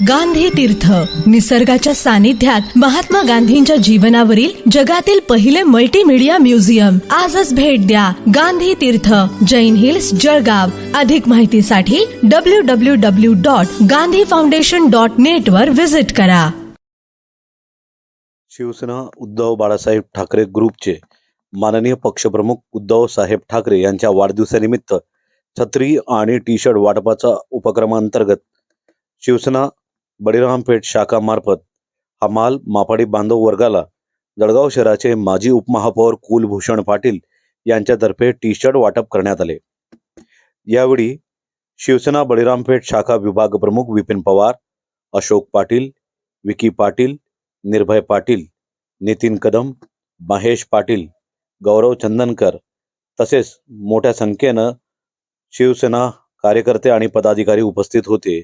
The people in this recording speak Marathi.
गांधी तीर्थ. निसर्गाच्या सानिध्यात महात्मा गांधींच्या जीवनावरील जगातील पहिले मल्टीमीडिया म्युझियम आजच भेट द्या गांधी तीर्थ. जैन हिल्स जळगाव. अधिक माहितीसाठी W W W dot Gandhi foundation dot net वर व्हिजिट करा. शिवसेना उद्धव बाळासाहेब ठाकरे ग्रुपचे माननीय पक्षप्रमुख उद्धव साहेब ठाकरे यांच्या वाढदिवसानिमित्त छत्री आणि टी शर्ट वाटपाचा उपक्रमांतर्गत शिवसेना बळीरामपेठ शाखामार्फत हा माल मापाडी बांधव वर्गाला जळगाव शहराचे माजी उपमहापौर कुलभूषण पाटील यांच्यातर्फे टी शर्ट वाटप करण्यात आले. यावेळी शिवसेना बळीरामपेठ शाखा विभाग प्रमुख विपिन पवार अशोक पाटील विकी पाटील निर्भय पाटील नितीन कदम महेश पाटील गौरव चंदनकर तसेच मोठ्या संख्येनं शिवसेना कार्यकर्ते आणि पदाधिकारी उपस्थित होते.